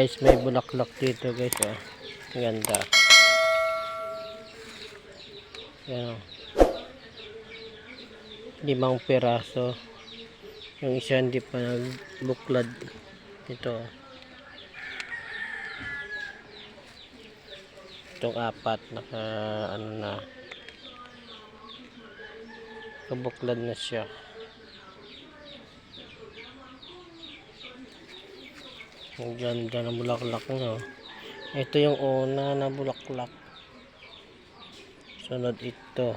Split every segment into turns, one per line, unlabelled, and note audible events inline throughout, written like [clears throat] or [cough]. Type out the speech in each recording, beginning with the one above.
Guys, may bulaklak dito guys. Ang Ganda. Yan oh. Limang piraso. Yung isa hindi pa nagbuklad. Ito. oh. Itong apat. Naka ano na. Kabuklad na siya. Ang ganda ng bulaklak niya. oh. Ito yung una na bulaklak. Sunod ito.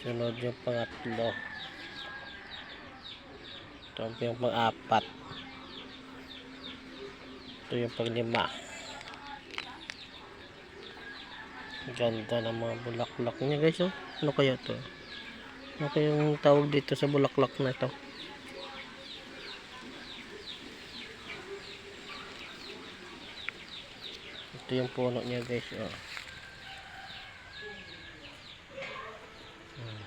Sunod yung pangatlo. Ito yung pang-apat. Ito yung pang-lima. Ang Ganda ng mga bulaklak niya guys. Oh. Ano kaya to? Ano kayang tawag dito sa bulaklak na ito? Ito yung puno niya guys. Oh. Hmm.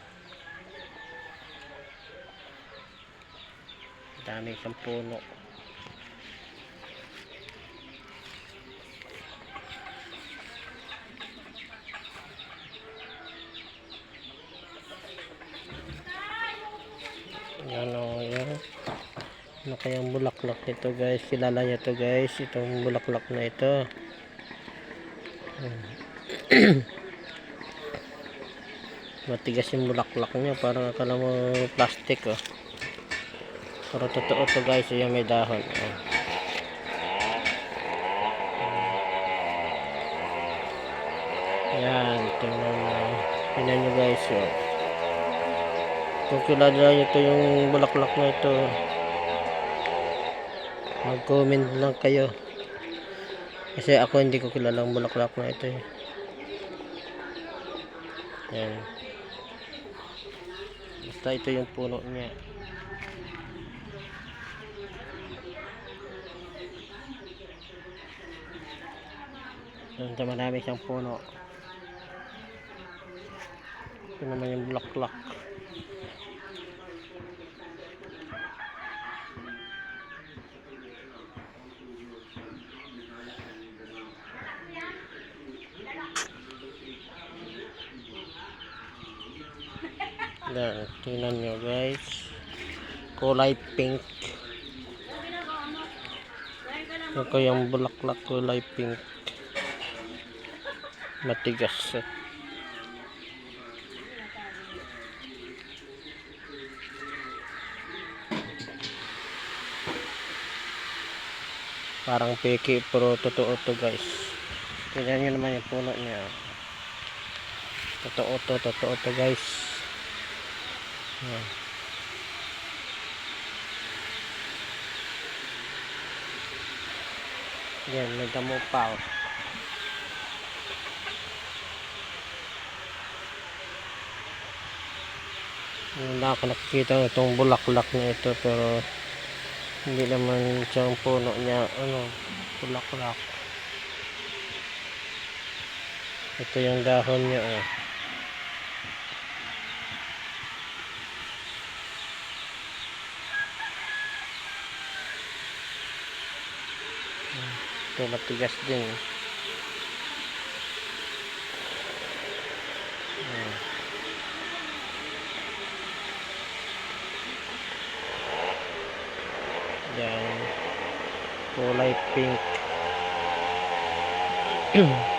Dami siyang puno. Yan o, yan. Ano kayang bulaklak nito guys? Kilala niyo to guys. Itong bulaklak na ito. [clears throat] Matigas yung bulaklak niya. Parang akala mo plastic oh. Pero totoo to guys. Yung may dahon. Oh. Yan. Tingnan mo. Tingnan nyo guys. Oh. Kung kilala nyo ito yung bulaklak na ito. Mag-comment lang kayo. Kasi ako hindi ko kilala ang bulaklak na ito eh. Yan. Basta ito yung puno niya. Sa marami siyang puno. Ito naman yung bulaklak. Yan, tingnan nyo guys. Kulay pink. Ito yung bulaklak kulay pink. Matigas eh. Parang peke pero totoo to guys. Tingnan nyo naman yung puno niya. Totoo to, totoo to guys. Yan. Yan, may damo pa. Oh. Hindi ako nakikita ng itong bulaklak na ito pero hindi naman siyang puno niya ano bulaklak ito yung dahon niya oh. Ito matigas din Ayan. Yan. Kulay pink. [clears throat]